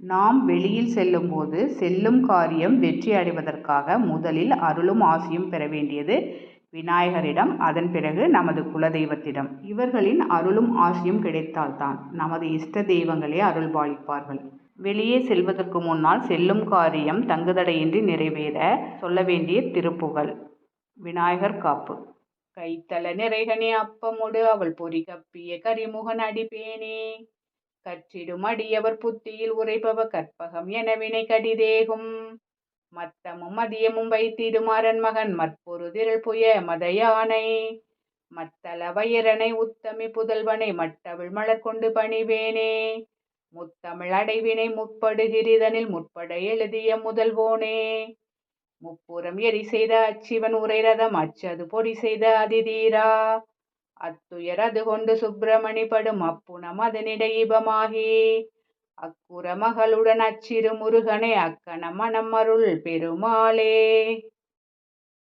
நாம் வெளியில் செல்லும்போது செல்லும் காரியம் வெற்றி அடைவதற்காக முதலில் அருளும் ஆசியும் பெற வேண்டியது விநாயகரிடம் அதன் பிறகு நமது குலதெய்வத்திடம். இவர்களின் அருளும் ஆசியும் கிடைத்தால்தான் நமது இஷ்ட தெய்வங்களே அருள் பாலிப்பார்கள். வெளியே செல்வதற்கு முன்னால் செல்லும் காரியம் தங்குதடையின்றி நிறைவேற சொல்ல வேண்டிய திருப்புகழ். விநாயகர் காப்பு. கைத்தல நிறைகனே அப்பமுடு அவள் பொறி கப்பிய கரிமுகன் அடிப்பேனே. கற்றிடும் அடியவர் புத்தியில் உரைப்பவ கற்பகம் என வினை கடிதேகும். மத்தமும் மதியமும் வைத்திடும் அரண்மகன் மற்பொரு திரள் புய மத யானை வயிறனை உத்தமி புதல்வனை மட்டவிழ் மலர் கொண்டு பணிவேனே. முத்தமிழ் அடைவினை முற்படுகிரிதனில் முற்பட எழுதிய முதல்வோனே. முப்புறம் எரி செய்த அச்சிவன் உரை ரதம் அச்சது பொடி செய்த அதிதீரா. அத்துயர் அது கொண்டு சுப்பிரமணி படும் அப்புணம் அதனிடை இபமாகி. அக்குற மகளுடன் அச்சிறு முருகனே அக்கண மனம் அருள் பெருமாளே.